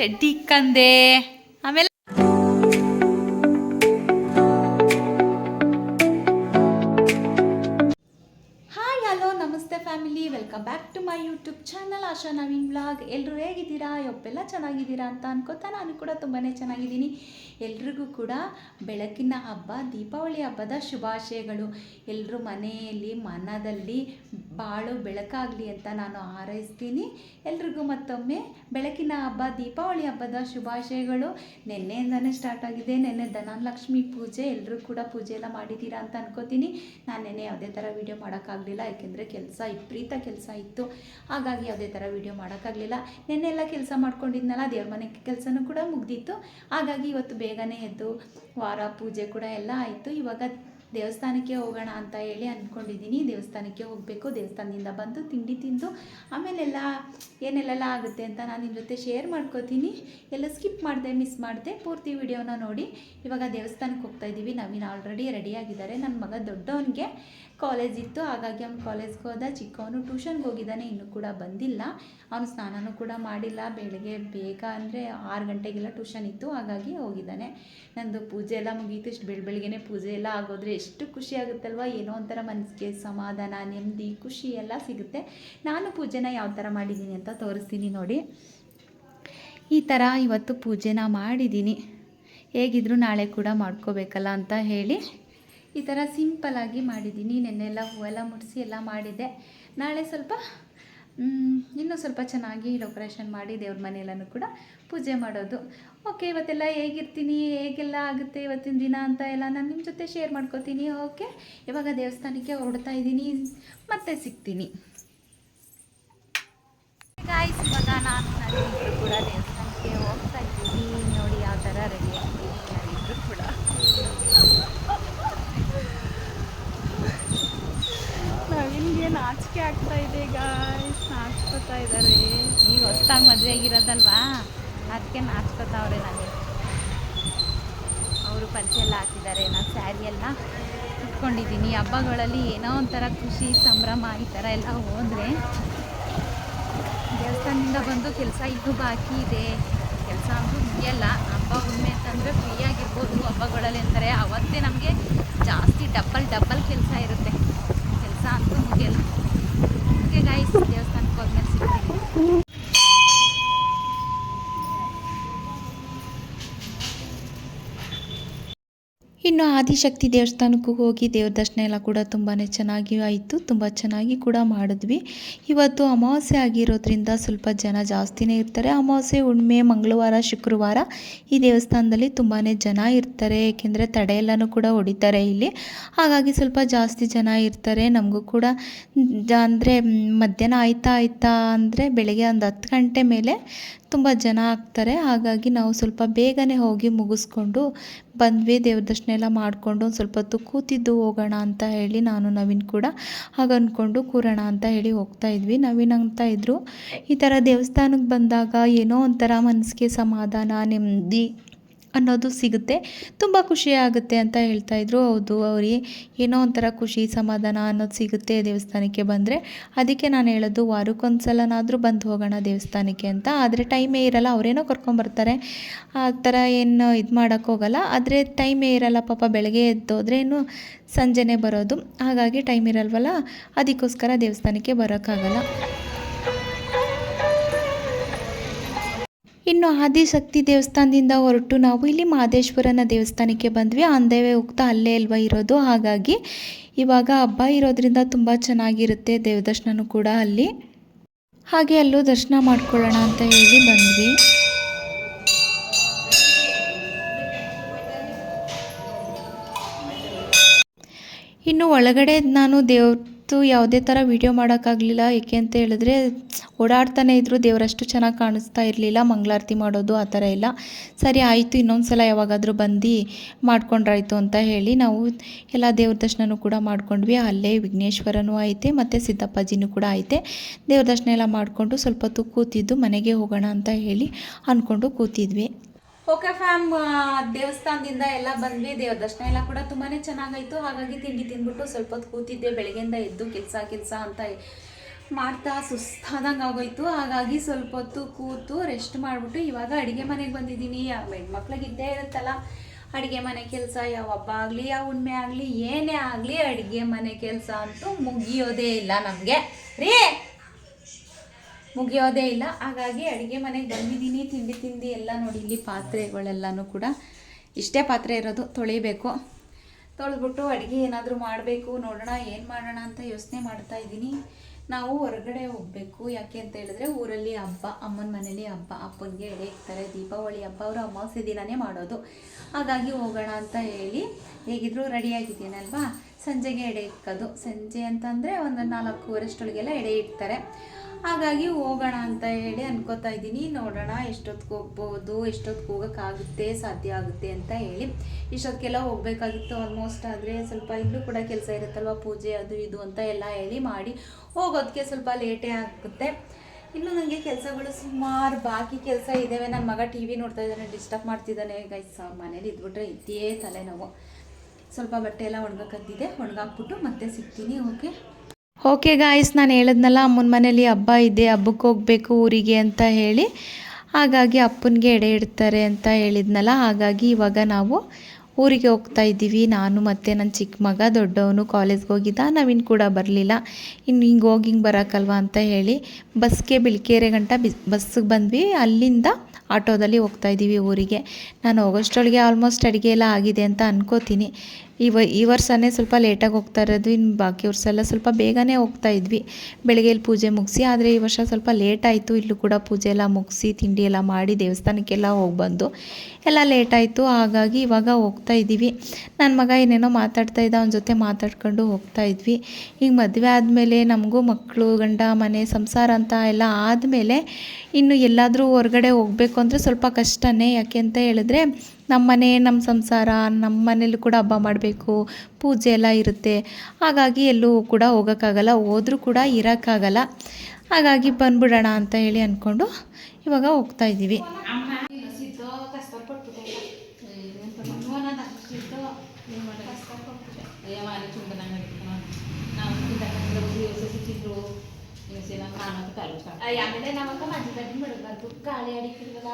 ಚಡ್ಡಿ ಇಕ್ಕಂದೆ ಆಮೇಲೆ ಹಾಯ್ ಹಲೋ ನಮಸ್ತೆ family welcome back to my YouTube channel Asha Naveen blog ಎಲ್ಲರೂ ಹೇಗಿದ್ದೀರಾ? ಯೊಬ್ಬೆಲ್ಲ ಚೆನ್ನಾಗಿದ್ದೀರಾ ಅಂತ ಅನ್ಕೋತಾ ನಾನು ಕೂಡ ತುಂಬಾ ಚೆನ್ನಾಗಿದ್ದೀನಿ. ಎಲ್ರಿಗೂ ಕೂಡ ಬೆಳಕಿನ ಹಬ್ಬ, ದೀಪಾವಳಿ ಹಬ್ಬದ ಶುಭಾಶಯಗಳು. ಎಲ್ಲರೂ ಮನೆಯಲ್ಲಿ, ಮನದಲ್ಲಿ ಬಾಳು ಬೆಳಕಾಗಲಿ ಅಂತ ನಾನು ಹಾರೈಸ್ತೀನಿ. ಎಲ್ರಿಗೂ ಮತ್ತೊಮ್ಮೆ ಬೆಳಕಿನ ಹಬ್ಬ, ದೀಪಾವಳಿ ಹಬ್ಬದ ಶುಭಾಶಯಗಳು. ನಿನ್ನೆಯಿಂದನೇ ಸ್ಟಾರ್ಟ್ ಆಗಿದೆ. ನಿನ್ನೆ ಧನಲಕ್ಷ್ಮಿ ಪೂಜೆ. ಎಲ್ಲರೂ ಕೂಡ ಪೂಜೆ ಎಲ್ಲ ಮಾಡಿದ್ದೀರಾ ಅಂತ ಅನ್ಕೋತೀನಿ. ನಾನು ನೆನ್ನೆ ಯಾವುದೇ ಥರ ವೀಡಿಯೋ ಮಾಡೋಕ್ಕಾಗಲಿಲ್ಲ. ಯಾಕೆಂದರೆ ಕೆಲಸ, ವಿಪರೀತ ಕೆಲಸ ಇತ್ತು. ಹಾಗಾಗಿ ಯಾವುದೇ ಥರ ವೀಡಿಯೋ ಮಾಡೋಕ್ಕಾಗಲಿಲ್ಲ. ನೆನ್ನೆಲ್ಲ ಕೆಲಸ ಮಾಡ್ಕೊಂಡಿದ್ನಲ್ಲ, ದೇವ್ರ ಮನೆ ಕೆಲಸನೂ ಕೂಡ ಮುಗ್ದಿತ್ತು. ಹಾಗಾಗಿ ಇವತ್ತು ಬೇಗನೆ ಎದ್ದು ವಾರ ಪೂಜೆ ಕೂಡ ಎಲ್ಲ ಆಯಿತು. ಇವಾಗ ದೇವಸ್ಥಾನಕ್ಕೆ ಹೋಗೋಣ ಅಂತ ಹೇಳಿ ಅಂದ್ಕೊಂಡಿದ್ದೀನಿ ದೇವಸ್ಥಾನಕ್ಕೆ ಹೋಗಬೇಕು. ದೇವಸ್ಥಾನದಿಂದ ಬಂದು ತಿಂಡಿ ತಿಂದು ಆಮೇಲೆಲ್ಲ ಏನೆಲ್ಲೆಲ್ಲ ಆಗುತ್ತೆ ಅಂತ ನಾನು ನಿಮ್ಮ ಜೊತೆ ಶೇರ್ ಮಾಡ್ಕೋತೀನಿ. ಎಲ್ಲ ಸ್ಕಿಪ್ ಮಾಡಿದೆ ಮಿಸ್ ಮಾಡಿದೆ. ಪೂರ್ತಿ ವಿಡಿಯೋನ ನೋಡಿ. ಇವಾಗ ದೇವಸ್ಥಾನಕ್ಕೆ ಹೋಗ್ತಾ ಇದ್ದೀವಿ. ನವೀನ್ ಆಲ್ರೆಡಿ ರೆಡಿಯಾಗಿದ್ದಾರೆ ನನ್ನ ಮಗ ದೊಡ್ಡವನಿಗೆ ಕಾಲೇಜ್ ಇತ್ತು. ಹಾಗಾಗಿ ಅವ್ನು ಕಾಲೇಜ್ಗೆ ಹೋದ. ಚಿಕ್ಕವನು ಟ್ಯೂಷನ್ಗೆ ಹೋಗಿದ್ದಾನೆ. ಇನ್ನೂ ಕೂಡ ಬಂದಿಲ್ಲ. ಅವನು ಸ್ನಾನನೂ ಕೂಡ ಮಾಡಿಲ್ಲ. ಬೆಳಗ್ಗೆ ಬೇಗ ಅಂದರೆ ಆರು ಗಂಟೆಗೆಲ್ಲ ಟ್ಯೂಷನ್ ಇತ್ತು. ಹಾಗಾಗಿ ಹೋಗಿದ್ದಾನೆ. ನಂದು ಪೂಜೆ ಎಲ್ಲ ಮುಗೀತು. ಇಷ್ಟು ಬೆಳ ಬೆಳಗ್ಗೆನೆ ಪೂಜೆ ಎಲ್ಲ ಆಗೋದ್ರೆ ಎಷ್ಟು ಖುಷಿ ಆಗುತ್ತಲ್ವ? ಏನೋ ಒಂಥರ ಮನಸ್ಸಿಗೆ ಸಮಾಧಾನ, ನೆಮ್ಮದಿ, ಖುಷಿ ಎಲ್ಲ ಸಿಗುತ್ತೆ. ನಾನು ಪೂಜೆನ ಯಾವ ಥರ ಮಾಡಿದ್ದೀನಿ ಅಂತ ತೋರಿಸ್ತೀನಿ ನೋಡಿ. ಈ ಥರ ಇವತ್ತು ಪೂಜೆನ ಮಾಡಿದ್ದೀನಿ. ಹೇಗಿದ್ರು ನಾಳೆ ಕೂಡ ಮಾಡ್ಕೋಬೇಕಲ್ಲ ಅಂತ ಹೇಳಿ ಈ ಥರ ಸಿಂಪಲಾಗಿ ಮಾಡಿದ್ದೀನಿ. ನೆನ್ನೆಲ್ಲ ಹೂವೆಲ್ಲ ಮುಡಿಸಿ ಎಲ್ಲ ಮಾಡಿದ್ದೆ. ನಾಳೆ ಸ್ವಲ್ಪ ಇನ್ನೂ ಸ್ವಲ್ಪ ಚೆನ್ನಾಗಿ ಡೆಕೋರೇಷನ್ ಮಾಡಿ ದೇವ್ರ ಮನೆಯಲ್ಲೂ ಕೂಡ ಪೂಜೆ ಮಾಡೋದು. ಓಕೆ ಇವತ್ತೆಲ್ಲ ಹೇಗಿರ್ತೀನಿ? ಹೇಗೆಲ್ಲ ಆಗುತ್ತೆ ಇವತ್ತಿನ ದಿನ ಅಂತ ಎಲ್ಲ ನಾನು ನಿಮ್ಮ ಜೊತೆ ಶೇರ್ ಮಾಡ್ಕೋತೀನಿ. ಓಕೆ ಇವಾಗ ದೇವಸ್ಥಾನಕ್ಕೆ ಹೊರಡ್ತಾ ಇದ್ದೀನಿ. ಮತ್ತೆ ಸಿಗ್ತೀನಿ. ಗಾಯ್ಸ್ ಇವಾಗ ನಾನು ಕೂಡ ದೇವಸ್ಥಾನಕ್ಕೆ ಹೋಗ್ತಾ ಇದ್ದೀನಿ ನೋಡಿ ಯಾವ ಥರ ರೆಡಿ ಆಗ್ತೀವಿ ನಾವಿಬ್ಬರು ಕೂಡ ನವೀನ್ಗೆ ನಾಚಿಕೆ ಆಗ್ತಾ ಇದೆ ಗಾಯ್ಸ್ ನಾಚ್ಕೋತಾ ಇದ್ದಾರೆ ಈಗ ಹೊಸ್ದಾಗಿ ಮದುವೆ ಆಗಿರೋದಲ್ವಾ? ಅದಕ್ಕೆ ನಾಚ್ಕೋತಾವ್ರೆ ನನಗೆ ಅವರು ಪಂಚೆ ಎಲ್ಲ ಹಾಕಿದ್ದಾರೆ, ನಾನು ಸ್ಯಾರಿ ಎಲ್ಲ ಇಟ್ಕೊಂಡಿದ್ದೀನಿ ಹಬ್ಬಗಳಲ್ಲಿ ಏನೋ ಒಂಥರ ಖುಷಿ, ಸಂಭ್ರಮ ಈ ಥರ ಎಲ್ಲ ಹೋದರೆ ದೇವಸ್ಥಾನದಿಂದ ಬಂದು ಕೆಲಸ ಇನ್ನೂ ಬಾಕಿ ಇದೆ. ಕೆಲಸ ಅಂತೂ ಮುಗಿಯಲ್ಲ. ಹಬ್ಬ ಹುಣ್ಣಿಮೆ ಅಂತಂದರೆ ಫ್ರೀ ಆಗಿರ್ಬೋದು. ಹಬ್ಬಗಳಲ್ಲಿ ಅಂತಾರೆ. ಅವತ್ತೇ ನಮಗೆ ಜಾಸ್ತಿ ಡಬ್ಬಲ್ ಡಬ್ಬಲ್ ಕೆಲಸ ಇರುತ್ತೆ. ಕೆಲಸ ಅಂತೂ ಮುಗಿಯಲ್ಲ ಓಕೆ ಗಾಯ್ಸ್ ದೇವಸ್ಥಾನಕ್ಕೆ ಹೋದ್ಮೇಲೆ ಸಿಗ್ತೀನಿ ಇನ್ನು ಆದಿಶಕ್ತಿ ದೇವಸ್ಥಾನಕ್ಕೂ ಹೋಗಿ ದೇವ್ರ ದರ್ಶನ ಎಲ್ಲ ಕೂಡ ತುಂಬಾ ಚೆನ್ನಾಗಿ ಆಯಿತು. ತುಂಬ ಚೆನ್ನಾಗಿ ಕೂಡ ಮಾಡಿದ್ವಿ. ಇವತ್ತು ಅಮಾವಾಸ್ಯೆ ಆಗಿರೋದ್ರಿಂದ ಸ್ವಲ್ಪ ಜನ ಜಾಸ್ತಿನೇ ಇರ್ತಾರೆ. ಅಮಾವಾಸ್ಯೆ, ಹುಣ್ಣಿಮೆ, ಮಂಗಳವಾರ, ಶುಕ್ರವಾರ ಈ ದೇವಸ್ಥಾನದಲ್ಲಿ ತುಂಬಾ ಜನ ಇರ್ತಾರೆ. ಏಕೆಂದರೆ ತಡೆ ಎಲ್ಲನೂ ಕೂಡ ಹೊಡಿತಾರೆ ಇಲ್ಲಿ. ಹಾಗಾಗಿ ಸ್ವಲ್ಪ ಜಾಸ್ತಿ ಜನ ಇರ್ತಾರೆ. ನಮಗೂ ಕೂಡ ಅಂದರೆ ಮಧ್ಯಾಹ್ನ ಆಯ್ತಾ ಆಯ್ತಾ ಅಂದರೆ ಬೆಳಗ್ಗೆ ಒಂದು ಹತ್ತು ಗಂಟೆ ಮೇಲೆ ತುಂಬ ಜನ ಆಗ್ತಾರೆ. ಹಾಗಾಗಿ ನಾವು ಸ್ವಲ್ಪ ಬೇಗನೆ ಹೋಗಿ ಮುಗಿಸ್ಕೊಂಡು ಬಂದ್ವಿ. ದೇವ್ರ ದರ್ಶನ ಎಲ್ಲ ಮಾಡಿಕೊಂಡು ಒಂದು ಸ್ವಲ್ಪ ಹೊತ್ತು ಕೂತಿದ್ದು ಹೋಗೋಣ ಅಂತ ಹೇಳಿ ನಾನು, ನವೀನ್ ಕೂಡ ಹಾಗೆ ಅಂದ್ಕೊಂಡು ಕೂರೋಣ ಅಂತ ಹೇಳಿ ಹೋಗ್ತಾ ಇದ್ವಿ. ನವೀನ್ ಅಂತ ಇದ್ದರು ಈ ಥರ ದೇವಸ್ಥಾನಕ್ಕೆ ಬಂದಾಗ ಏನೋ ಒಂಥರ ಮನಸ್ಸಿಗೆ ಸಮಾಧಾನ, ನೆಮ್ಮದಿ ಅನ್ನೋದು ಸಿಗುತ್ತೆ. ತುಂಬ ಖುಷಿ ಆಗುತ್ತೆ ಅಂತ ಹೇಳ್ತಾ ಇದ್ರು. ಹೌದು ಅವ್ರಿಗೆ ಏನೋ ಒಂಥರ ಖುಷಿ, ಸಮಾಧಾನ ಅನ್ನೋದು ಸಿಗುತ್ತೆ ದೇವಸ್ಥಾನಕ್ಕೆ ಬಂದರೆ. ಅದಕ್ಕೆ ನಾನು ಹೇಳೋದು, ವಾರಕ್ಕೊಂದ್ಸಲನಾದರೂ ಬಂದು ಹೋಗೋಣ ದೇವಸ್ಥಾನಕ್ಕೆ ಅಂತ. ಆದರೆ ಟೈಮೇ ಇರಲ್ಲ, ಅವರೇನೋ ಕರ್ಕೊಂಬರ್ತಾರೆ ಆ ಥರ ಏನು ಇದು ಮಾಡೋಕ್ಕೋಗಲ್ಲ ಆದರೆ ಟೈಮೇ ಇರಲ್ಲ, ಪಾಪ ಬೆಳಗ್ಗೆ ಎದ್ದೋದ್ರೇನು ಸಂಜೆನೇ ಬರೋದು. ಹಾಗಾಗಿ ಟೈಮ್ ಇರಲ್ವಲ್ಲ, ಅದಕ್ಕೋಸ್ಕರ ದೇವಸ್ಥಾನಕ್ಕೆ ಬರೋಕ್ಕಾಗಲ್ಲ. ಇನ್ನು ಆದಿಶಕ್ತಿ ದೇವಸ್ಥಾನದಿಂದ ಹೊರಟು ನಾವು ಇಲ್ಲಿ ಮಹದೇಶ್ವರನ ದೇವಸ್ಥಾನಕ್ಕೆ ಬಂದ್ವಿ. ಅಂದೇವೆ ಹೋಗ್ತಾ ಅಲ್ಲೇ ಅಲ್ವಾ ಇರೋದು. ಹಾಗಾಗಿ ಇವಾಗ ಹಬ್ಬ ಇರೋದ್ರಿಂದ ತುಂಬ ಚೆನ್ನಾಗಿರುತ್ತೆ ದೇವದರ್ಶನನೂ ಕೂಡ ಅಲ್ಲಿ. ಹಾಗೆ ಅಲ್ಲೂ ದರ್ಶನ ಮಾಡ್ಕೊಳ್ಳೋಣ ಅಂತ ಹೇಳಿ ಬಂದ್ವಿ. ಇನ್ನು ಒಳಗಡೆ ನಾನು ದೇವ್ರದ್ದು ಯಾವುದೇ ಥರ ವೀಡಿಯೋ ಮಾಡೋಕ್ಕಾಗಲಿಲ್ಲ. ಏಕೆ ಅಂತ ಹೇಳಿದ್ರೆ, ಓಡಾಡ್ತಾನೆ ಇದ್ದರು ದೇವರಷ್ಟು ಚೆನ್ನಾಗಿ ಕಾಣಿಸ್ತಾ ಇರಲಿಲ್ಲ. ಮಂಗಳಾರತಿ ಮಾಡೋದು ಆ ಥರ ಎಲ್ಲ ಸರಿ, ಆಯಿತು ಇನ್ನೊಂದು ಸಲ ಯಾವಾಗಾದರೂ ಬಂದು ಮಾಡ್ಕೊಂಡ್ರಾಯ್ತು ಅಂತ ಹೇಳಿ ನಾವು ಎಲ್ಲ ದೇವ್ರ ದರ್ಶನನೂ ಕೂಡ ಮಾಡ್ಕೊಂಡ್ವಿ. ಅಲ್ಲೇ ವಿಘ್ನೇಶ್ವರನೂ ಐತೆ, ಮತ್ತು ಸಿದ್ದಪ್ಪಾಜಿನೂ ಕೂಡ ಐತೆ. ದೇವ್ರ ದರ್ಶನ ಎಲ್ಲ ಮಾಡಿಕೊಂಡು ಸ್ವಲ್ಪ ಹೊತ್ತು ಕೂತಿದ್ದು ಮನೆಗೆ ಹೋಗೋಣ ಅಂತ ಹೇಳಿ ಅಂದ್ಕೊಂಡು ಕೂತಿದ್ವಿ. ಓಕೆ ಫ್ಯಾಮ್ ದೇವಸ್ಥಾನದಿಂದ ಎಲ್ಲ ಬಂದ್ವಿ. ದೇವ್ರ ದರ್ಶನ ಎಲ್ಲ ಕೂಡ ತುಂಬಾ ಚೆನ್ನಾಗಾಯ್ತು. ಹಾಗಾಗಿ ತಿಂಡಿ ತಿಂದ್ಬಿಟ್ಟು ಸ್ವಲ್ಪ ಹೊತ್ತು ಕೂತಿದ್ದೆ. ಬೆಳಗ್ಗೆಯಿಂದ ಎದ್ದು ಕೆಲಸ ಕೆಲಸ ಅಂತ ಮಾಡ್ತಾ ಸುಸ್ತಾದಂಗೆ ಆಗೋಯ್ತು. ಹಾಗಾಗಿ ಸ್ವಲ್ಪ ಹೊತ್ತು ಕೂತು ರೆಸ್ಟ್ ಮಾಡಿಬಿಟ್ಟು ಇವಾಗ ಅಡುಗೆ ಮನೆಗೆ ಬಂದಿದ್ದೀನಿ. ಹೆಣ್ಮಕ್ಳಿಗೆ ಇದ್ದೇ ಇರುತ್ತಲ್ಲ. ಅಡುಗೆ ಮನೆ ಕೆಲಸ ಯಾವ ಹಬ್ಬ ಆಗಲಿ, ಯಾವ ಹುಣ್ಮೆ ಆಗಲಿ, ಏನೇ ಆಗಲಿ ಅಡುಗೆ ಮನೆ ಕೆಲಸ ಅಂತೂ ಮುಗಿಯೋದೇ ಇಲ್ಲ ನಮಗೆ. ರೀ! ಮುಗಿಯೋದೇ ಇಲ್ಲ. ಹಾಗಾಗಿ ಅಡುಗೆ ಮನೆಗೆ ಬಂದಿದ್ದೀನಿ. ತಿಂಡಿ ತಿಂಡಿ ಎಲ್ಲ ನೋಡಿ ಇಲ್ಲಿ ಪಾತ್ರೆಗಳೆಲ್ಲನೂ ಕೂಡ ಇಷ್ಟೇ ಪಾತ್ರೆ ಇರೋದು. ತೊಳಿಬೇಕು. ತೊಳೆದ್ಬಿಟ್ಟು ಅಡುಗೆ ಏನಾದರೂ ಮಾಡಬೇಕು. ನೋಡೋಣ, ಏನು ಮಾಡೋಣ ಅಂತ ಯೋಚನೆ ಮಾಡ್ತಾ ಇದ್ದೀನಿ. ನಾವು ಹೊರಗಡೆ ಹೋಗಬೇಕು. ಯಾಕೆ ಅಂತ ಹೇಳಿದ್ರೆ ಊರಲ್ಲಿ ಹಬ್ಬ, ಅಮ್ಮನ ಮನೇಲಿ ಹಬ್ಬ. ಅಪ್ಪನಿಗೆ ಎಡೆ ಇರ್ತಾರೆ ದೀಪಾವಳಿ ಹಬ್ಬ. ಅವರು ಅಮಾವಾಸ್ಯೆ ದಿನನೇ ಮಾಡೋದು. ಹಾಗಾಗಿ ಹೋಗೋಣ ಅಂತ ಹೇಳಿ ಹೇಗಿದ್ರು ರೆಡಿಯಾಗಿದ್ದೀನಲ್ವಾ ಸಂಜೆಗೆ ಎಡೆ ಇಕ್ಕೋದು. ಸಂಜೆ ಅಂತಂದರೆ ಒಂದು ನಾಲ್ಕೂವರೆಷ್ಟೊಳಗೆಲ್ಲ ಎಡೆ ಇಡ್ತಾರೆ. ಹಾಗಾಗಿ ಹೋಗೋಣ ಅಂತ ಹೇಳಿ ಅನ್ಕೋತಾ ಇದ್ದೀನಿ. ನೋಡೋಣ ಎಷ್ಟೊತ್ತಿಗೆ ಹೋಗ್ಬೋದು, ಎಷ್ಟೊತ್ತಿಗೆ ಹೋಗೋಕ್ಕಾಗುತ್ತೆ, ಸಾಧ್ಯ ಆಗುತ್ತೆ ಅಂತ ಹೇಳಿ. ಇಷ್ಟೊತ್ತಿಗೆಲ್ಲ ಹೋಗ್ಬೇಕಾಗಿತ್ತು ಆಲ್ಮೋಸ್ಟ್ ಆದರೆ ಸ್ವಲ್ಪ ಇಲ್ಲೂ ಕೂಡ ಕೆಲಸ ಇರುತ್ತಲ್ವ ಪೂಜೆ ಅದು ಇದು ಅಂತ ಎಲ್ಲ ಹೇಳಿ ಮಾಡಿ ಹೋಗೋದಕ್ಕೆ ಸ್ವಲ್ಪ ಲೇಟೇ ಆಗುತ್ತೆ. ಇನ್ನು ನನಗೆ ಕೆಲಸಗಳು ಸುಮಾರು ಬಾಕಿ ಕೆಲಸ ಇದ್ದಾವೆ ನನ್ನ ಮಗ ಟಿ ವಿ ನೋಡ್ತಾ ಇದ್ದಾನೆ ಡಿಸ್ಟರ್ಬ್ ಮಾಡ್ತಿದ್ದಾನೆ ಗೈಸ್ ಮನೇಲಿ ಇದ್ಬಿಟ್ರೆ ಇದೇ ತಲೆನೋವು. ಸ್ವಲ್ಪ ಬಟ್ಟೆ ಎಲ್ಲ ಒಣಗಕ್ಕದ್ದಿದೆ ಒಣಗಾಕ್ಬಿಟ್ಟು ಮತ್ತೆ ಸಿಗ್ತೀನಿ ಓಕೆ ಓಕೆ ಗಾಯ್ಸ್ ನಾನು ಹೇಳಿದ್ನಲ್ಲ, ಅಮ್ಮನ ಮನೇಲಿ ಹಬ್ಬ ಇದೆ, ಹಬ್ಬಕ್ಕೆ ಹೋಗಬೇಕು ಊರಿಗೆ ಅಂತ ಹೇಳಿ. ಹಾಗಾಗಿ ಅಪ್ಪನಿಗೆ ಎಡೆ ಇಡ್ತಾರೆ ಅಂತ ಹೇಳಿದ್ನಲ್ಲ, ಹಾಗಾಗಿ ಇವಾಗ ನಾವು ಊರಿಗೆ ಹೋಗ್ತಾ ಇದ್ದೀವಿ. ನಾನು ಮತ್ತು ನನ್ನ ಚಿಕ್ಕ ಮಗ, ದೊಡ್ಡವನು ಕಾಲೇಜ್ಗೆ ಹೋಗಿದ್ದ ನಾವಿನ್ನು ಕೂಡ ಬರಲಿಲ್ಲ. ಇನ್ನು ಹಿಂಗೆ ಹೋಗಿ ಹಿಂಗೆ ಬರೋಕ್ಕಲ್ವ ಅಂತ ಹೇಳಿ ಬಸ್ಗೆ ಬಿಳ್ಕೆರೆ ಗಂಟ ಬಿಸ್ ಬಸ್ಸಿಗೆ ಬಂದ್ವಿ. ಅಲ್ಲಿಂದ ಆಟೋದಲ್ಲಿ ಹೋಗ್ತಾ ಇದ್ದೀವಿ ಊರಿಗೆ. ನಾನು ಹೋಗೋಷ್ಟೊಳಗೆ ಆಲ್ಮೋಸ್ಟ್ ಅಡುಗೆ ಎಲ್ಲ ಆಗಿದೆ ಅಂತ ಅನ್ಕೋತೀನಿ. ಈ ವ, ಈ ವರ್ಷನೇ ಸ್ವಲ್ಪ ಲೇಟಾಗಿ ಹೋಗ್ತಾ ಇರೋದು ಇನ್ನು ಬಾಕಿ ವರ್ಷ ಎಲ್ಲ ಸ್ವಲ್ಪ ಬೇಗನೆ ಹೋಗ್ತಾ ಇದ್ವಿ. ಬೆಳಗ್ಗೆ ಇಲ್ಲಿ ಪೂಜೆ ಮುಗಿಸಿ, ಆದರೆ ಈ ವರ್ಷ ಸ್ವಲ್ಪ ಲೇಟ್ ಆಯಿತು. ಇಲ್ಲೂ ಕೂಡ ಪೂಜೆ ಎಲ್ಲ ಮುಗಿಸಿ, ತಿಂಡಿ ಎಲ್ಲ ಮಾಡಿ ದೇವಸ್ಥಾನಕ್ಕೆಲ್ಲ ಹೋಗಿ ಬಂದು ಎಲ್ಲ ಲೇಟ್ ಆಯಿತು. ಹಾಗಾಗಿ ಇವಾಗ ಹೋಗ್ತಾ ಇದ್ದೀವಿ. ನನ್ನ ಮಗ ಏನೇನೋ ಮಾತಾಡ್ತಾ ಇದ್ದ, ಅವನ ಜೊತೆ ಮಾತಾಡ್ಕೊಂಡು ಹೋಗ್ತಾ ಇದ್ವಿ. ಈಗ ಮದುವೆ ಆದಮೇಲೆ ನಮಗೂ ಮಕ್ಕಳು ಗಂಡ, ಮನೆ, ಸಂಸಾರ ಅಂತ ಎಲ್ಲ ಆದಮೇಲೆ ಇನ್ನು ಎಲ್ಲಾದರೂ ಹೊರಗಡೆ ಹೋಗಬೇಕು ಅಂದರೆ ಸ್ವಲ್ಪ ಕಷ್ಟನೇ. ಯಾಕೆ ಅಂತ ಹೇಳಿದ್ರೆ ನಮ್ಮ ಮನೆ, ನಮ್ಮ ಸಂಸಾರ, ನಮ್ಮ ಮನೇಲೂ ಕೂಡ ಹಬ್ಬ ಮಾಡಬೇಕು, ಪೂಜೆ ಎಲ್ಲ ಇರುತ್ತೆ. ಹಾಗಾಗಿ ಎಲ್ಲೂ ಕೂಡ ಹೋಗೋಕ್ಕಾಗಲ್ಲ, ಹೋದರೂ ಕೂಡ ಇರೋಕ್ಕಾಗಲ್ಲ. ಹಾಗಾಗಿ ಬಂದ್ಬಿಡೋಣ ಅಂತ ಹೇಳಿ ಅಂದ್ಕೊಂಡು ಇವಾಗ ಹೋಗ್ತಾ ಇದ್ದೀವಿ. ಆಮೇಲೆ ನಾವಾಗ ಮಜ್ಜಿ ಗಡ್ಡಿ ಮಡಗಬಾರ್ದು ಗಾಳಿ ಅಡಿಕಿಲ್ವಲ್ಲ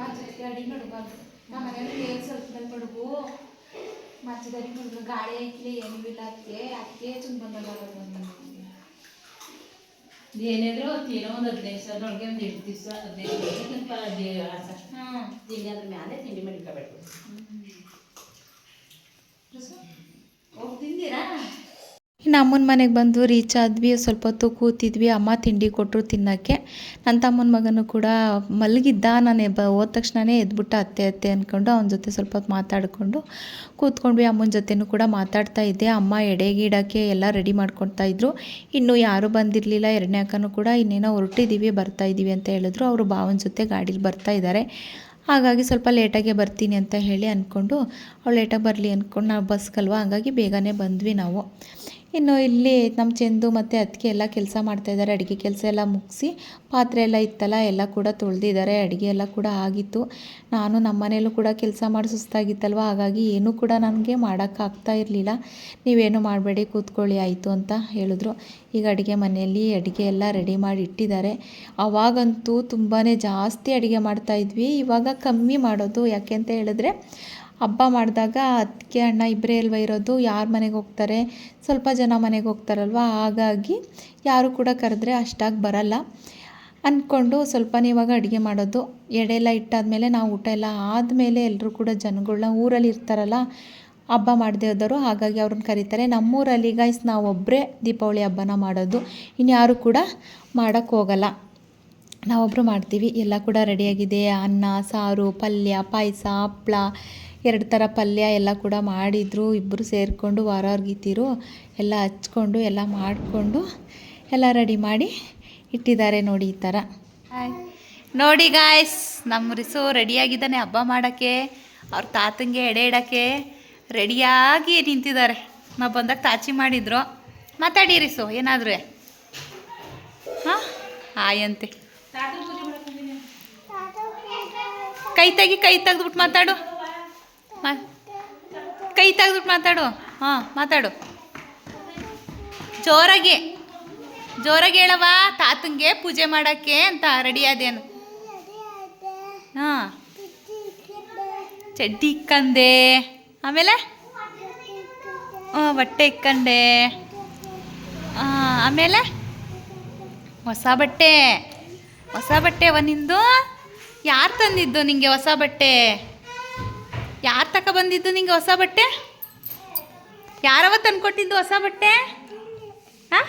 ಮಜ್ಜಿಗೆ ಗಡ್ಡಿ ಮಡಗಬಾರ್ದು ನಮ್ಮ ಮನೇಲಿ ಏನು ಸ್ವಲ್ಪ ಗಡ್ಡಿ ಮಡಗು ಗಾಳಿ ಐಕ್ಲಿ ಏನು ಇಲ್ಲ ಅದಕ್ಕೆ ಅದಕ್ಕೆ ತುಂಬ ಬಂದಾಗ ಏನಿದ್ರು ಏನೋ ಒಂದು ಹದಿನೈದು ಸಾವಿರದೊಳಗೆ ಒಂದು ಎಂಟು ದಿವಸ ಹದಿನೈದು ದಿವಸ ಹಾಂ ತಿಂಡಿ ಅದ್ರ ಮೇಲೆ ತಿಂಡಿ ಮಾಡ್ಕೋಬೇಕು ಇನ್ನು ಅಮ್ಮನ ಮನೆಗೆ ಬಂದು ರೀಚ್ ಆದ್ವಿ, ಸ್ವಲ್ಪ ಹೊತ್ತು ಕೂತಿದ್ವಿ, ಅಮ್ಮ ತಿಂಡಿ ಕೊಟ್ಟರು ತಿನ್ನೋಕ್ಕೆ. ನನ್ನ ತಮ್ಮನ ಮಗನು ಕೂಡ ಮಲಗಿದ್ದ, ನಾನು ಬ ಹೋದ ತಕ್ಷಣವೇ ಎದ್ಬಿಟ್ಟು ಅತ್ತೆ ಅತ್ತೆ ಅಂದ್ಕೊಂಡು ಅವನ ಜೊತೆ ಸ್ವಲ್ಪ ಹೊತ್ತು ಮಾತಾಡಿಕೊಂಡು ಕೂತ್ಕೊಂಡ್ವಿ. ಅಮ್ಮನ ಜೊತೆನೂ ಕೂಡ ಮಾತಾಡ್ತಾ ಇದ್ದೆ. ಅಮ್ಮ ಎಡೆಗಿಡಕ್ಕೆ ಎಲ್ಲ ರೆಡಿ ಮಾಡ್ಕೊಳ್ತಾ ಇದ್ರು. ಇನ್ನೂ ಯಾರೂ ಬಂದಿರಲಿಲ್ಲ. ಎರಡನೇ ಅಕ್ಕನೂ ಕೂಡ ಇನ್ನೇನೋ ಹೊರಟಿದ್ದೀವಿ ಬರ್ತಾ ಇದ್ದೀವಿ ಅಂತ ಹೇಳಿದ್ರು. ಅವರು ಭಾವನ ಜೊತೆ ಗಾಡೀಲಿ ಬರ್ತಾ ಇದ್ದಾರೆ. ಹಾಗಾಗಿ ಸ್ವಲ್ಪ ಲೇಟಾಗೆ ಬರ್ತೀನಿ ಅಂತ ಹೇಳಿ ಅಂದ್ಕೊಂಡು ಅವಳು ಲೇಟಾಗಿ ಬರಲಿ ಅಂದ್ಕೊಂಡು ನಾವು ಬಸ್ಗಲ್ವ ಹಾಗಾಗಿ ಬೇಗನೆ ಬಂದ್ವಿ ನಾವು. ಇನ್ನು ಇಲ್ಲಿ ನಮ್ಮ ಚೆಂದು ಮತ್ತು ಅದಕ್ಕೆ ಎಲ್ಲ ಕೆಲಸ ಮಾಡ್ತಾಯಿದ್ದಾರೆ ಅಡುಗೆ ಕೆಲಸ ಎಲ್ಲ ಮುಗಿಸಿ ಪಾತ್ರೆ ಎಲ್ಲ ಇತ್ತಲ್ಲ, ಎಲ್ಲ ಕೂಡ ತೊಳೆದಿದ್ದಾರೆ. ಅಡುಗೆ ಎಲ್ಲ ಕೂಡ ಆಗಿತ್ತು. ನಾನು ನಮ್ಮ ಮನೆಯಲ್ಲೂ ಕೂಡ ಕೆಲಸ ಮಾಡಿ ಸುಸ್ತಾಗಿತ್ತಲ್ವ? ಹಾಗಾಗಿ ಏನೂ ಕೂಡ ನನಗೆ ಮಾಡೋಕ್ಕಾಗ್ತಾ ಇರಲಿಲ್ಲ. ನೀವೇನು ಮಾಡಬೇಡಿ, ಕೂತ್ಕೊಳ್ಳಿ, ಆಯಿತು ಅಂತ ಹೇಳಿದ್ರು. ಈಗ ಅಡುಗೆ ಮನೆಯಲ್ಲಿ ಅಡುಗೆ ಎಲ್ಲ ರೆಡಿ ಮಾಡಿ ಇಟ್ಟಿದ್ದಾರೆ. ಅವಾಗಂತೂ ತುಂಬಾ ಜಾಸ್ತಿ ಅಡುಗೆ ಮಾಡ್ತಾಯಿದ್ವಿ ಇವಾಗ ಕಮ್ಮಿ ಮಾಡೋದು ಯಾಕೆ ಅಂತ ಹೇಳಿದ್ರೆ ಹಬ್ಬ ಮಾಡಿದಾಗ ಅತ್ತಿಗೆ ಅಣ್ಣ ಇಬ್ಬರೇ ಅಲ್ವ ಇರೋದು? ಯಾರ ಮನೆಗೆ ಹೋಗ್ತಾರೆ? ಸ್ವಲ್ಪ ಜನ ಮನೆಗೆ ಹೋಗ್ತಾರಲ್ವ? ಹಾಗಾಗಿ ಯಾರು ಕೂಡ ಕರೆದ್ರೆ ಅಷ್ಟಾಗಿ ಬರಲ್ಲ. ಅಂದ್ಕೊಂಡು ಸ್ವಲ್ಪನೇ ಇವಾಗ ಅಡುಗೆ ಮಾಡೋದು. ಎಡೆ ಎಲ್ಲ ಇಟ್ಟಾದ್ಮೇಲೆ ನಾವು ಊಟ ಎಲ್ಲ ಆದಮೇಲೆ ಎಲ್ಲರೂ ಕೂಡ ಜನಗಳನ್ನ ಊರಲ್ಲಿ ಇರ್ತಾರಲ್ಲ, ಹಬ್ಬ ಮಾಡದೇ ಇದ್ದವರು ಹಾಗಾಗಿ ಅವ್ರನ್ನ ಕರೀತಾರೆ. ನಮ್ಮೂರಲ್ಲಿ ಗೈಸ್ ನಾವು ಒಬ್ಬರೇ ದೀಪಾವಳಿ ಹಬ್ಬನ ಮಾಡೋದು. ಇನ್ಯಾರು ಕೂಡ ಮಾಡೋಕ್ಕೆ ಹೋಗಲ್ಲ. ನಾವೊಬ್ಬರು ಮಾಡ್ತೀವಿ. ಎಲ್ಲ ಕೂಡ ರೆಡಿಯಾಗಿದೆ ಅನ್ನ, ಸಾರು, ಪಲ್ಯ, ಪಾಯಸ, ಹಪ್ಳ ಎರಡು ಥರ ಪಲ್ಯ ಎಲ್ಲ ಕೂಡ ಮಾಡಿದರು. ಇಬ್ಬರು ಸೇರಿಕೊಂಡು ವಾರವ್ರಿಗಿತ್ತಿರು ಎಲ್ಲ ಹಚ್ಕೊಂಡು ಎಲ್ಲ ಮಾಡಿಕೊಂಡು ಎಲ್ಲ ರೆಡಿ ಮಾಡಿ ಇಟ್ಟಿದ್ದಾರೆ ನೋಡಿ ಈ ಥರ. ನೋಡಿ ಗಾಯ್ಸ್ ನಮ್ಮ ರಿಸು ರೆಡಿಯಾಗಿದ್ದಾನೆ ಹಬ್ಬ ಮಾಡೋಕ್ಕೆ. ಅವ್ರ ತಾತಂಗೆ ಎಡೆ ಇಡೋಕ್ಕೆ ರೆಡಿಯಾಗಿ ನಿಂತಿದ್ದಾರೆ. ನಾವು ಬಂದಾಗ ತಾಚಿ ಮಾಡಿದ್ರು. ಮಾತಾಡಿ ರಿಸು ಏನಾದರೂ? ಹಾಂ? ಆಯಂತೆ ಕೈ ತೆಗಿ ಕೈ ತೆಗೆದ್ಬಿಟ್ಟು ಮಾತಾಡು. ಮಾ- ಕೈ ತೆಗೆದ್ಬಿಟ್ಟು ಮಾತಾಡು. ಹಾಂ, ಮಾತಾಡು. ಜೋರಾಗಿ ಜೋರಾಗಿ ಹೇಳವಾ ತಾತಂಗೆ ಪೂಜೆ ಮಾಡಕ್ಕೆ ಅಂತ ರೆಡಿ ಅದೇನು ಹಾ. ಚಡ್ಡಿ ಇಕ್ಕಂದೆ. ಆಮೇಲೆ? ಹ್ಞೂ ಬಟ್ಟೆ ಇಕ್ಕಂಡೆ ಆಮೇಲೆ? ಹೊಸ ಬಟ್ಟೆ. ಹೊಸ ಬಟ್ಟೆ ಅವ ನಿಂದು? ಯಾರು ತಂದಿದ್ದು ನಿಂಗೆ ಹೊಸ ಬಟ್ಟೆ? ಯಾರು ತಕ ಬಂದಿದ್ದು ನಿಂಗೆ ಹೊಸ ಬಟ್ಟೆ? ಯಾರವ ತಂದ್ಕೊಟ್ಟಿದ್ದು ಹೊಸ ಬಟ್ಟೆ? ಹಾ?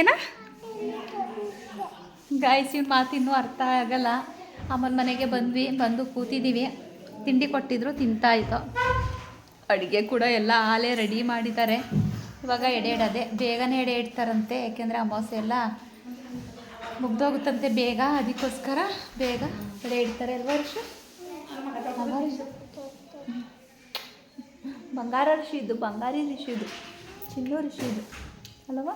ಏನ? ಗಾಯ್ಸ್ ಇವ್ನ ಮಾತಿನ್ನೂ ಅರ್ಥ ಆಗಲ್ಲ. ಅಮ್ಮನ ಮನೆಗೆ ಬಂದ್ವಿ, ಬಂದು ಕೂತಿದ್ದೀವಿ ತಿಂಡಿ ಕೊಟ್ಟಿದ್ರು, ತಿಂತಾ ಇತ್ತು ಅಡುಗೆ ಕೂಡ ಎಲ್ಲ ಆಲೇ ರೆಡಿ ಮಾಡಿದ್ದಾರೆ. ಇವಾಗ ಎಡೆ ಇಡೋದೆ ಬೇಗನೆ ಎಡೆ ಇಡ್ತಾರಂತೆ ಯಾಕೆಂದರೆ ಅಮಾವಾಸ್ಯೆ ಎಲ್ಲ ಮುಗ್ದೋಗುತ್ತಂತೆ ಬೇಗ. ಅದಕ್ಕೋಸ್ಕರ ಬೇಗ ಎಡೆ ಇಡ್ತಾರೆ ಅಲ್ವಾ ಋಷಿ? ಬಂಗಾರ ಋಷಿ ಇದು, ಬಂಗಾರಿ ಋಷಿ ಇದು ಚಿನ್ನು ಋಷಿ ಇದು, ಅಲ್ವಾ?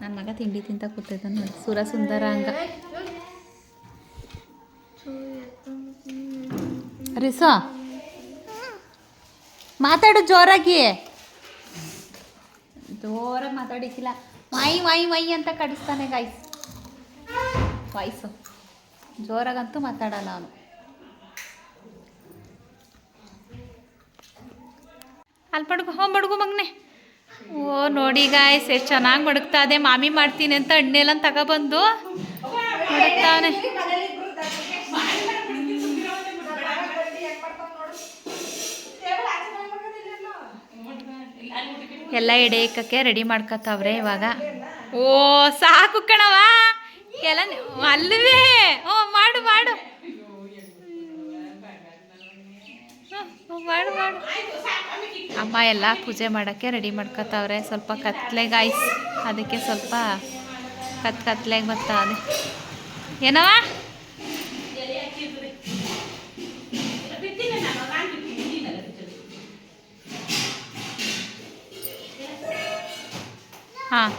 ನನ್ನ ಮಗ ತಿಂಡಿ ತಿಂತ ನೋಡಿ ಸುರ ಸುಂದರ ಅಂಗ. ರಿಸೋ, ಮಾತಾಡು ಜೋರಾಗಿ. ಜೋರಾಗಿ ಮಾತಾಡಿಕ್ಕಿಲ್ಲ. ವೈ ವೈ ವೈ ಅಂತ ಕಡಿಸ್ತಾನೆ ಗಾಯ್ಸ್ ವಾಯ್ಸು. ಜೋರಾಗಂತೂ ಮಾತಾಡಲ್ಲ ಅವನು. ಅಲ್ಲಿ ಬಡ್ಗು ಹ್ಞೂ ಬಡ್ಗು ಮಗನೆ. ಓ, ನೋಡಿ ಗಾಯ್ಸ್ ಎಷ್ಟು ಚೆನ್ನಾಗಿ ಮಡಗ್ತಾ ಇದೆ. ಮಾಮಿ ಮಾಡ್ತೀನಿ ಅಂತ ಎಣ್ಣೆಲ್ಲ ತಗೊಬಂದು ಮಡಗ್ತಾನೆ ಎಲ್ಲ ಎಡೆ ಇಕ್ಕಕ್ಕೆ ರೆಡಿ ಮಾಡ್ಕೊತಾವ್ರೆ ಇವಾಗ. ಓ, ಸಾಕು ಕಣವ ಎಲ್ಲ ಅಲ್ವೇ ಓ, ಮಾಡು ಮಾಡು. ಮಾಡು ಮಾಡು. ಅಮ್ಮ ಎಲ್ಲ ಪೂಜೆ ಮಾಡೋಕ್ಕೆ ರೆಡಿ ಮಾಡ್ಕೊತಾವ್ರೆ. ಸ್ವಲ್ಪ ಕತ್ಲೆಗೆ ಗಾಯ್ಸ್ ಅದಕ್ಕೆ ಸ್ವಲ್ಪ ಕತ್ ಕತ್ಲೆಗೆ ಬರ್ತಾವೆ ಏನವ ಹಾಂ.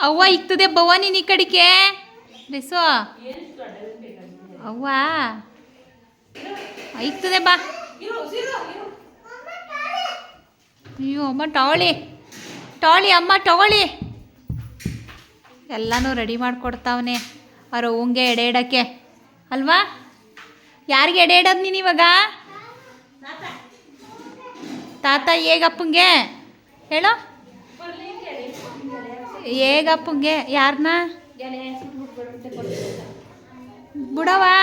ಅವ್ವ ಇಕ್ತದೆ ಬವ್ವ ನೀನು ಈ ಕಡೆಗೆ? ರಿಸೋ ಅವ್ವ. ಇಕ್ತದೆ ಬಾ. ಅಯ್ಯೋ, ಅಮ್ಮ ಟವಳಿ ಟವಳಿ ಅಮ್ಮ ಟವಳಿ ಎಲ್ಲನೂ ರೆಡಿ ಮಾಡಿಕೊಡ್ತಾವನೆ. ಅವ್ರ ಹೂಂಗೆ ಎಡೆ ಇಡಕ್ಕೆ ಅಲ್ವಾ? ಯಾರಿಗೆ ಎಡೆ ಇಡೋದು ನೀನು ಇವಾಗ? ತಾತ ಹೇಗಪ್ಪಂಗೆ? ಹೇಳು. ಹೇಗಪ್ಪಂಗೆ? ಯಾರನ್ನ ಬಿಡವಾ?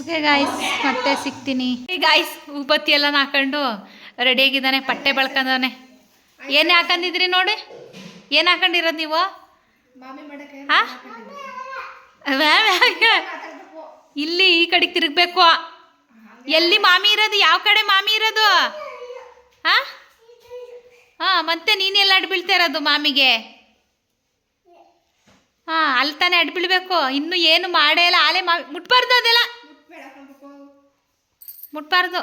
ಓಕೆ ಗಾಯ್ಸ್ ಮತ್ತೆ ಸಿಗ್ತೀನಿ. ಗಾಯ್ಸ್ ಉಪತಿ ಎಲ್ಲ ಹಾಕೊಂಡು ರೆಡಿಯಾಗಿದ್ದಾನೆ ಪಟ್ಟೆ ಬೆಳ್ಕೊಂಡವನೆ. ಏನು ಹಾಕೊಂಡಿದ್ರಿ ನೋಡಿ? ಏನು ಹಾಕೊಂಡಿರೋದು ನೀವು? ಇಲ್ಲಿ ಈ ಕಡೆಗೆ ತಿರುಗಬೇಕು. ಎಲ್ಲಿ ಮಾಮಿ ಇರೋದು? ಯಾವ ಕಡೆ ಮಾಮಿ ಇರೋದು? ಹಾ? ಹಾಂ, ಮತ್ತೆ ನೀನೆಲ್ಲ ಬೀಳ್ತಾ ಇರೋದು ಮಾಮಿಗೆ? ಹಾ, ಅಲ್ಲಿ ತಾನೆ ಅಡ್ಬಿಳ್ಬೇಕು. ಬೀಳ್ಬೇಕು ಇನ್ನು ಏನು ಮಾಡೇ ಇಲ್ಲ. ಆಲೆ ಮಾಮಿ ಮುಟ್ಬಾರ್ದು ಅದೆಲ್ಲ. ಮುಟ್ಬಾರ್ದು.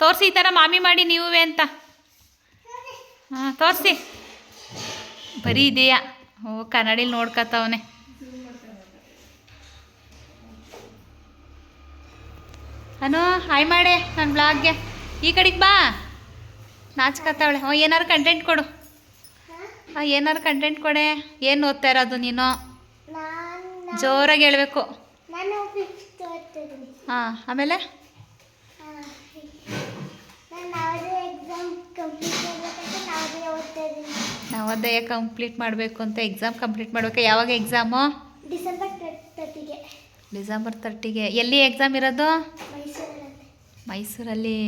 ತೋರಿಸಿ ಈ ಥರ ಮಾಮಿ ಮಾಡಿ ನೀವೇ ಅಂತ. ಹಾಂ, ತೋರಿಸಿ. ಬರೀ ಇದೆಯಾ? ಓ, ಕನ್ನಡಿಲಿ ನೋಡ್ಕತ್ತವನೆ ಅನು, ಹಾಯ್ ಮಾಡೆ ನನ್ನ ಬ್ಲಾಗ್ಗೆ ಈ ಕಡೆಗೆ ಬಾ. ನಾಚ್ಕತ್ತಾವಳೆ. ಹ್ಞೂ ಏನಾರು ಕಂಟೆಂಟ್ ಕೊಡು. ಹಾಂ ಏನಾರು ಕಂಟೆಂಟ್ ಕೊಡೆ. ಏನು ಓದ್ತಾ ಇರೋದು ನೀನು? ಜೋರಾಗಿ ಹೇಳಬೇಕು. ಹಾಂ ಆಮೇಲೆ? ನವೋದಯ ಕಂಪ್ಲೀಟ್ ಮಾಡಬೇಕು ಅಂತ ಎಕ್ಸಾಮ್ ಕಂಪ್ಲೀಟ್ ಮಾಡಬೇಕು ಯಾವಾಗ ಎಕ್ಸಾಮು ಡಿಸೆಂಬರ್ ತರ್ಟಿಗೆ ಡಿಸೆಂಬರ್ ತರ್ಟಿಗೆ ಎಲ್ಲಿ ಎಕ್ಸಾಮ್ ಇರೋದು? ಮೈಸೂರಲ್ಲಿ.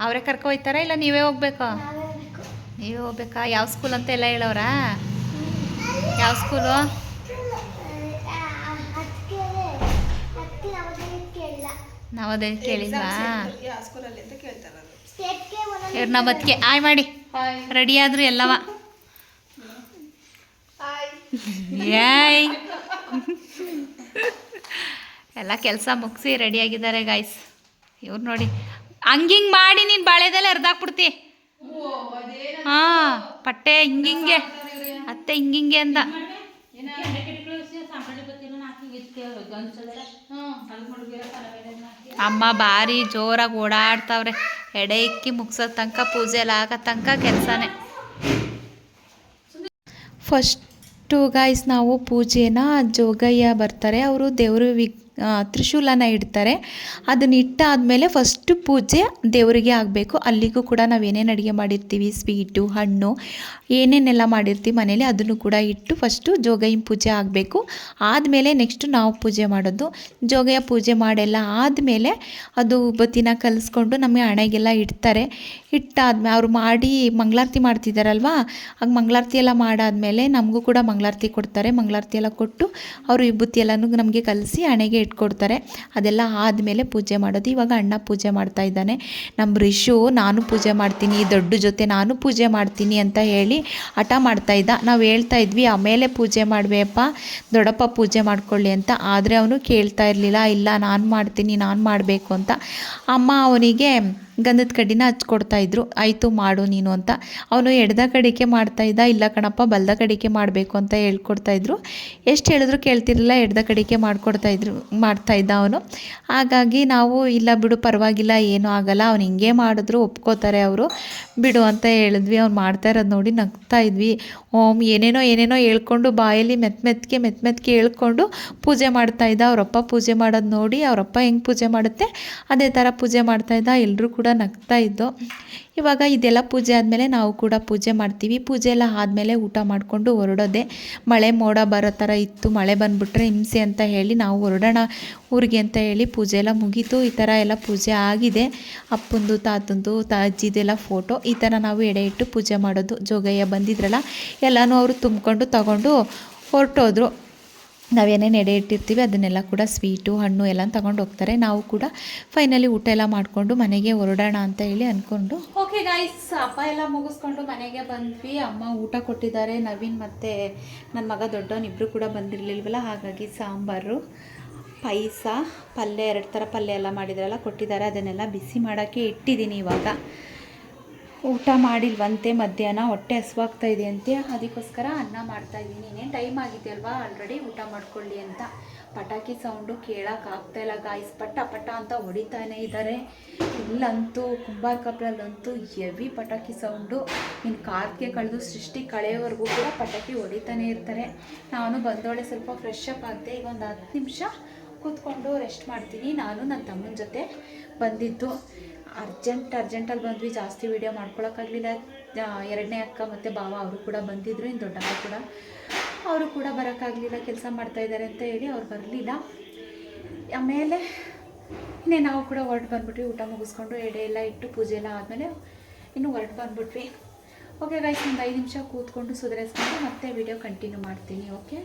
ಅವರೇ ಕರ್ಕೊ ಹೋಯ್ತಾರಾ ಇಲ್ಲ ನೀವೇ ಹೋಗ್ಬೇಕಾ? ನಾವೇ ಬೇಕು ನೀವೇ ಹೋಗ್ಬೇಕಾ? ಯಾವ ಸ್ಕೂಲ್ ಅಂತ ಎಲ್ಲ ಹೇಳೋರಾ ಯಾವ ಸ್ಕೂಲು ನವೋದಯ ಕೇಳಿಲ್ವಾ? ಇವ್ರು ಆಯ್ ಮಾಡಿ. ರೆಡಿ ಆದ್ರು ಎಲ್ಲವ? ಎಲ್ಲ ಕೆಲಸ ಮುಗಿಸಿ ರೆಡಿಯಾಗಿದ್ದಾರೆ ಗಾಯ್ಸ್ ಇವ್ರು ನೋಡಿ. ಹಂಗಿಂಗ್ ಮಾಡಿ ನೀನು ಬಾಳೆದೆಲ್ಲ ಎರ್ದಾಕ್ಬಿಡ್ತಿ. ಹಾ, ಪಟ್ಟೆ ಹಿಂಗಿಂಗೆ. ಅತ್ತೆ ಹಿಂಗಿಂಗೆ ಅಂದ. ಅಮ್ಮ ಭಾರಿ ಜೋರಾಗಿ ಓಡಾಡ್ತಾವ್ರೆ. ಎಡೆ ಇಕ್ಕಿ ಮುಗ್ಸೋ ತನಕ ಪೂಜೆ ಎಲ್ಲ ಆಗೋ ತನಕ ಕೆಲಸನೇ. ಫಸ್ಟು ಗಾಯ್ಸ್ ನಾವು ಪೂಜೆನ ಜೋಗಯ್ಯ ಬರ್ತಾರೆ. ಅವರು ದೇವರು ವಿಗ್ ತ್ರಿಶೂಲನ ಇಡ್ತಾರೆ. ಅದನ್ನ ಇಟ್ಟಾದಮೇಲೆ ಫಸ್ಟು ಪೂಜೆ ದೇವರಿಗೆ ಆಗಬೇಕು. ಅಲ್ಲಿಗೂ ಕೂಡ ನಾವು ಏನೇನು ಅಡುಗೆ ಮಾಡಿರ್ತೀವಿ? ಸ್ವೀಟು, ಹಣ್ಣು, ಏನೇನೆಲ್ಲ ಮಾಡಿರ್ತೀವಿ ಮನೇಲಿ ಅದನ್ನು ಕೂಡ ಇಟ್ಟು ಫಸ್ಟು ಜೋಗಯ್ಯನ ಪೂಜೆ ಆಗಬೇಕು. ಆದಮೇಲೆ ನೆಕ್ಸ್ಟು ನಾವು ಪೂಜೆ ಮಾಡೋದು. ಜೋಗಯ್ಯ ಪೂಜೆ ಮಾಡೆಲ್ಲ ಆದಮೇಲೆ ಅದು ಬತ್ತಿನ ಕಲಿಸ್ಕೊಂಡು ನಮಗೆ ಹಣೆಗೆಲ್ಲ ಇಡ್ತಾರೆ. ಇಟ್ಟಾದ್ಮೇಲೆ ಅವರು ಮಾಡಿ ಮಂಗಳಾರತಿ ಮಾಡ್ತಿದ್ದಾರಲ್ವಾ ಆಗ ಮಂಗಳಾರತಿ ಎಲ್ಲ ಮಾಡಾದಮೇಲೆ ನಮಗೂ ಕೂಡ ಮಂಗಳಾರತಿ ಕೊಡ್ತಾರೆ. ಮಂಗಳಾರತಿ ಎಲ್ಲ ಕೊಟ್ಟು ಅವರು ವಿಭೂತಿ ಎಲ್ಲನೂ ನಮಗೆ ಕಲಿಸಿ ಹಣೆಗೆ ಇಟ್ಕೊಡ್ತಾರೆ. ಅದೆಲ್ಲ ಆದಮೇಲೆ ಪೂಜೆ ಮಾಡೋದು. ಇವಾಗ ಅಣ್ಣ ಪೂಜೆ ಮಾಡ್ತಾ ಇದ್ದಾನೆ. ನಮ್ಮ ರಿಷು, ನಾನು ಪೂಜೆ ಮಾಡ್ತೀನಿ, ದೊಡ್ಡ ಜೊತೆ ನಾನು ಪೂಜೆ ಮಾಡ್ತೀನಿ ಅಂತ ಹೇಳಿ ಹಠ ಮಾಡ್ತಾ ಇದ್ದ. ನಾವು ಹೇಳ್ತಾ ಇದ್ವಿ, ಆಮೇಲೆ ಪೂಜೆ ಮಾಡಬೇಪ್ಪ ದೊಡ್ಡಪ್ಪ ಪೂಜೆ ಮಾಡ್ಕೊಳ್ಳಿ ಅಂತ. ಆದರೆ ಅವನು ಕೇಳ್ತಾ ಇರಲಿಲ್ಲ, ಇಲ್ಲ, ನಾನು ಮಾಡ್ತೀನಿ, ನಾನು ಮಾಡಬೇಕು ಅಂತ. ಅಮ್ಮ ಅವನಿಗೆ ಗಂಧದ ಕಡ್ಡಿನ ಹಚ್ಕೊಡ್ತಾ ಇದ್ರು. ಆಯಿತು ಮಾಡು ನೀನು ಅಂತ. ಅವನು ಎಡ್ದ ಕಡಿಕೆ ಮಾಡ್ತಾ ಇದ್ದ. ಇಲ್ಲ ಕಣಪ್ಪ, ಬಲ್ದ ಕಡಿಕೆ ಮಾಡಬೇಕು ಅಂತ ಹೇಳ್ಕೊಡ್ತಾ ಇದ್ರು. ಎಷ್ಟು ಹೇಳಿದ್ರು ಕೇಳ್ತಿರಲಿಲ್ಲ. ಎಡ್ದ ಕಡಿಕೆ ಮಾಡ್ಕೊಡ್ತಾ ಇದ್ರು, ಮಾಡ್ತಾ ಇದ್ದ ಅವನು. ಹಾಗಾಗಿ ನಾವು, ಇಲ್ಲ ಬಿಡು, ಪರವಾಗಿಲ್ಲ, ಏನೂ ಆಗಲ್ಲ. ಅವ್ನು ಹಿಂಗೆ ಮಾಡಿದ್ರು, ಒಪ್ಕೋತಾರೆ ಅವರು. ಬಿಡು ಅಂತ ಹೇಳಿದ್ವಿ. ಅವ್ನು ಮಾಡ್ತಾ ಇರೋದು ನೋಡಿ ನಗ್ತಾ ಇದ್ವಿ. ಓಮ್ ಏನೇನೋ ಏನೇನೋ ಹೇಳ್ಕೊಂಡು ಬಾಯಲ್ಲಿ ಮೆತ್ತ ಮೆತ್ತಗೆ ಮೆತ್ತ ಮೆತ್ತಗೆ ಹೇಳ್ಕೊಂಡು ಪೂಜೆ ಮಾಡ್ತಾ ಇದ್ದ. ಅವರಪ್ಪ ಪೂಜೆ ಮಾಡೋದು ನೋಡಿ, ಅವರಪ್ಪ ಹೆಂಗೆ ಪೂಜೆ ಮಾಡುತ್ತೆ? ಅದೇ ಥರ ಪೂಜೆ ಮಾಡ್ತಾ ಇದ್ದ. ಎಲ್ಲರೂ ಕೂಡ ನಗ್ತಾ ಇದ್ದೋ. ಇವಾಗ ಇದೆಲ್ಲ ಪೂಜೆ ಆದಮೇಲೆ ನಾವು ಕೂಡ ಪೂಜೆ ಮಾಡ್ತೀವಿ. ಪೂಜೆ ಎಲ್ಲ ಆದಮೇಲೆ ಊಟ ಮಾಡಿಕೊಂಡು ಹೊರಡೋದೆ. ಮಳೆ ಮೋಡ ಬರೋ ಥರ ಇತ್ತು. ಮಳೆ ಬಂದುಬಿಟ್ರೆ ಹಿಂಸೆ ಅಂತ ಹೇಳಿ ನಾವು ಹೊರಡೋಣ ಊರಿಗೆ ಅಂತ ಹೇಳಿ ಪೂಜೆ ಎಲ್ಲ ಮುಗೀತು. ಈ ಥರ ಎಲ್ಲ ಪೂಜೆ ಆಗಿದೆ. ಅಪ್ಪಂದು, ತಾತಂದು ತಾ ಅಜ್ಜಿದೆಲ್ಲ ಫೋಟೋ. ಈ ಥರ ನಾವು ಎಡೆ ಇಟ್ಟು ಪೂಜೆ ಮಾಡೋದು. ಜೋಗಯ್ಯ ಬಂದಿದ್ರಲ್ಲ, ಎಲ್ಲನೂ ಅವರು ತುಂಬಿಕೊಂಡು ತಗೊಂಡು ಹೊರಟೋದ್ರು. ನಾವೇನೇನು ಎಡೆ ಇಟ್ಟಿರ್ತೀವಿ, ಅದನ್ನೆಲ್ಲ ಕೂಡ ಸ್ವೀಟು, ಹಣ್ಣು ಎಲ್ಲ ತಗೊಂಡು ಹೋಗ್ತಾರೆ. ನಾವು ಕೂಡ ಫೈನಲಿ ಊಟ ಎಲ್ಲ ಮಾಡಿಕೊಂಡು ಮನೆಗೆ ಹೊರಡೋಣ ಅಂತ ಹೇಳಿ ಅಂದ್ಕೊಂಡು ಓಕೆ ಗಾಯ್ಸ್ ಅಪ್ಪ ಎಲ್ಲ ಮುಗಿಸ್ಕೊಂಡು ಮನೆಗೆ ಬಂದ್ವಿ. ಅಮ್ಮ ಊಟ ಕೊಟ್ಟಿದ್ದಾರೆ. ನವೀನ್ ಮತ್ತು ನನ್ನ ಮಗ ದೊಡ್ಡವನಿಬ್ಬರು ಕೂಡ ಬಂದಿರಲಿಲ್ವಲ್ಲ, ಹಾಗಾಗಿ ಸಾಂಬಾರು, ಪಾಯಸ, ಪಲ್ಯ, ಎರಡು ಥರ ಪಲ್ಯ ಎಲ್ಲ ಮಾಡಿದ್ರಲ್ಲ, ಕೊಟ್ಟಿದ್ದಾರೆ. ಅದನ್ನೆಲ್ಲ ಬಿಸಿ ಮಾಡೋಕ್ಕೆ ಇಟ್ಟಿದ್ದೀನಿ ಇವಾಗ. ಊಟ ಮಾಡಿಲ್ವಂತೆ ಮಧ್ಯಾಹ್ನ ಹೊಟ್ಟೆ ಹಸುವಾಗ್ತಾ ಇದೆ ಅಂತೆ. ಅದಕ್ಕೋಸ್ಕರ ಅನ್ನ ಮಾಡ್ತಾ ಇದ್ದೀನಿ. ಇನ್ನೇನು ಟೈಮ್ ಆಗಿದೆ ಅಲ್ವಾ ಆಲ್ರೆಡಿ ಊಟ ಮಾಡ್ಕೊಳ್ಳಿ ಅಂತ. ಪಟಾಕಿ ಸೌಂಡು ಕೇಳೋಕ್ಕಾಗ್ತಾ ಇಲ್ಲ ಗಾಯ್ಸ್ ಪಟ ಪಟ ಅಂತ ಹೊಡಿತಾನೆ ಇದ್ದಾರೆ ಇಲ್ಲಂತೂ ಕುಂಬಾರ ಕಪ್ಲಲ್ಲಂತೂ ಹೆವಿ ಪಟಾಕಿ ಸೌಂಡು ಇನ್ನು ಕಾರ್ಗೆ ಕಳೆದು ಸೃಷ್ಟಿ ಕಳೆಯವರೆಗೂ ಕೂಡ ಪಟಾಕಿ ಹೊಡಿತಾನೆ ಇರ್ತಾರೆ. ನಾನು ಬಂದೋಳೆ ಸ್ವಲ್ಪ ಫ್ರೆಶ್ ಅಪ್ ಆಗಿದೆ ಈಗ ಒಂದು ಹತ್ತು ನಿಮಿಷ ಕೂತ್ಕೊಂಡು ರೆಸ್ಟ್ ಮಾಡ್ತೀನಿ. ನಾನು ನನ್ನ ತಮ್ಮನ ಜೊತೆ ಬಂದಿದ್ದು. ಅರ್ಜೆಂಟ್, ಅರ್ಜೆಂಟಲ್ಲಿ ಬಂದ್ವಿ, ಜಾಸ್ತಿ ವೀಡಿಯೋ ಮಾಡ್ಕೊಳಕ್ಕಾಗಲಿಲ್ಲ. ಎರಡನೇ ಅಕ್ಕ ಮತ್ತು ಭಾವ ಅವರು ಕೂಡ ಬಂದಿದ್ದರು ಇನ್ನು ದೊಡ್ಡಕ್ಕ ಕೂಡ. ಅವರು ಕೂಡ ಬರೋಕ್ಕಾಗಲಿಲ್ಲ, ಕೆಲಸ ಮಾಡ್ತಾಯಿದ್ದಾರೆ ಅಂತ ಹೇಳಿ ಅವ್ರು ಬರಲಿಲ್ಲ. ಆಮೇಲೆ ಇನ್ನೇ ನಾವು ಕೂಡ ಹೊರಟು ಬಂದುಬಿಟ್ವಿ, ಊಟ ಮುಗಿಸ್ಕೊಂಡು ಎಡೆ ಎಲ್ಲ ಇಟ್ಟು ಪೂಜೆ ಎಲ್ಲ ಆದಮೇಲೆ ಇನ್ನು ಹೊರಟು ಬಂದುಬಿಟ್ವಿ. ಓಕೆ ಗಾಯ್ಸ್ ಒಂದು ಐದು ನಿಮಿಷ ಕೂತ್ಕೊಂಡು ಸುಧಾರಿಸ್ಕೊಂಡು ಮತ್ತೆ ವಿಡಿಯೋ ಕಂಟಿನ್ಯೂ ಮಾಡ್ತೀನಿ ಓಕೆ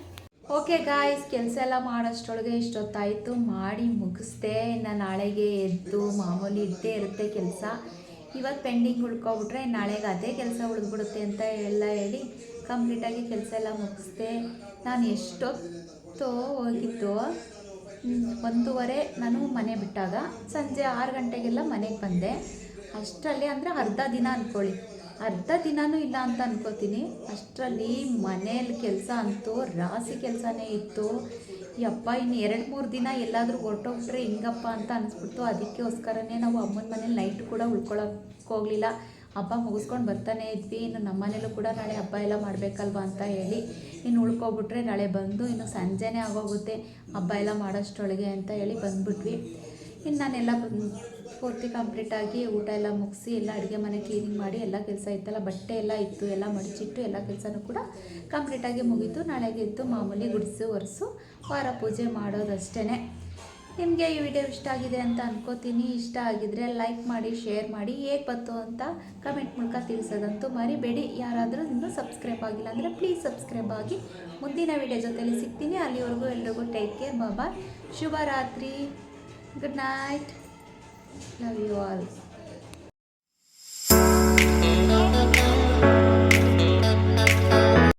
ಓಕೆ ಗಾಯ್ಸ್ ಕೆಲಸ ಎಲ್ಲ ಮಾಡೋಷ್ಟೊಳಗೆ ಇಷ್ಟೊತ್ತಾಯಿತು. ಮಾಡಿ ಮುಗಿಸ್ದೆ. ಇನ್ನು ನಾಳೆಗೆ ಎದ್ದು ಮಾಮೂಲಿ ಇದ್ದೇ ಇರುತ್ತೆ ಕೆಲಸ. ಇವತ್ತು ಪೆಂಡಿಂಗ್ ಉಳ್ಕೊಬಿಟ್ರೆ ನಾಳೆಗೆ ಅದೇ ಕೆಲಸ ಉಳಿದ್ಬಿಡುತ್ತೆ ಅಂತ ಎಲ್ಲ ಹೇಳಿ ಕಂಪ್ಲೀಟಾಗಿ ಕೆಲಸ ಎಲ್ಲ ಮುಗಿಸ್ದೆ. ನಾನು ಎಷ್ಟೊತ್ತೋ ಹ್ಮ್, ಒಂದೂವರೆ ನಾನು ಮನೆ ಬಿಟ್ಟಾಗ ಸಂಜೆ ಆರು ಗಂಟೆಗೆಲ್ಲ ಮನೆಗೆ ಬಂದೆ. ಅಷ್ಟರಲ್ಲಿ ಅಂದರೆ ಅರ್ಧ ದಿನ ಅಂದ್ಕೊಳ್ಳಿ ಅರ್ಧ ದಿನವೂ ಇಲ್ಲ ಅಂತ ಅನ್ಕೋತೀನಿ. ಅಷ್ಟರಲ್ಲಿ ಮನೇಲಿ ಕೆಲಸ ಅಂತೂ ರಾಸಿ ಕೆಲಸನೇ ಇತ್ತು. ಯಪ್ಪ ಇನ್ನು ಎರಡು ಮೂರು ದಿನ ಎಲ್ಲಾದರೂ ಹೊರಟೋಗ್ಬಿಟ್ರೆ ಹಿಂಗಪ್ಪ ಅಂತ ಅನಿಸ್ಬಿಡ್ತು. ಅದಕ್ಕೋಸ್ಕರನೇ ನಾವು ಅಮ್ಮನ ಮನೇಲಿ ನೈಟ್ ಕೂಡ ಉಳ್ಕೊಳಕ್ಕೆ ಹೋಗಲಿಲ್ಲ. ಹಬ್ಬ ಮುಗಿಸ್ಕೊಂಡು ಬರ್ತಾನೆ ಇದ್ವಿ. ಇನ್ನು ನಮ್ಮ ಮನೇಲೂ ಕೂಡ ನಾಳೆ ಹಬ್ಬ ಎಲ್ಲ ಮಾಡಬೇಕಲ್ವಾ ಅಂತ ಹೇಳಿ ಇನ್ನು ಉಳ್ಕೊಬಿಟ್ರೆ ನಾಳೆ ಬಂದು ಇನ್ನು ಸಂಜೆನೇ ಆಗೋಗುತ್ತೆ. ಹಬ್ಬ ಎಲ್ಲ ಮಾಡೋಷ್ಟೊಳಗೆ ಅಂತ ಹೇಳಿ ಬಂದ್ಬಿಟ್ವಿ. ಇನ್ನು ನಾನೆಲ್ಲ ಪೂರ್ತಿ ಕಂಪ್ಲೀಟಾಗಿ ಊಟ ಎಲ್ಲ ಮುಗಿಸಿ ಎಲ್ಲ ಅಡುಗೆ ಮನೆ ಕ್ಲೀನಿಂಗ್ ಮಾಡಿ ಎಲ್ಲ ಕೆಲಸ ಇತ್ತಲ್ಲ, ಬಟ್ಟೆ ಎಲ್ಲ ಇತ್ತು, ಎಲ್ಲ ಮಡಚಿಟ್ಟು ಎಲ್ಲ ಕೆಲಸನೂ ಕೂಡ ಕಂಪ್ಲೀಟಾಗಿ ಮುಗೀತು. ನಾಳೆಗೆ ಇತ್ತು ಮಾಮೂಲಿ ಗುಡಿಸು, ಒರೆಸು, ವಾರ ಪೂಜೆ ಮಾಡೋದಷ್ಟೇ ನಿಮಗೆ ಈ ವಿಡಿಯೋ ಇಷ್ಟ ಆಗಿದೆ ಅಂತ ಅನ್ಕೋತೀನಿ. ಇಷ್ಟ ಆಗಿದ್ರೆ ಲೈಕ್ ಮಾಡಿ ಶೇರ್ ಮಾಡಿ, ಹೇಗೆ ಬಂತು ಅಂತ ಕಮೆಂಟ್ ಮೂಲಕ ತಿಳಿಸೋದಂತೂ ಮರಿಬೇಡಿ. ಯಾರಾದರೂ ಇನ್ನೂ ಸಬ್ಸ್ಕ್ರೈಬ್ ಆಗಿಲ್ಲ ಅಂದರೆ ಪ್ಲೀಸ್ ಸಬ್ಸ್ಕ್ರೈಬ್ ಆಗಿ. ಮುಂದಿನ ವಿಡಿಯೋ ಜೊತೆಯಲ್ಲಿ ಸಿಗ್ತೀನಿ. ಅಲ್ಲಿವರೆಗೂ ಎಲ್ರಿಗೂ ಟೇಕ್ ಕೇರ್ ಬಾಬಾಯ್ ಶುಭರಾತ್ರಿ. Good night Love you all.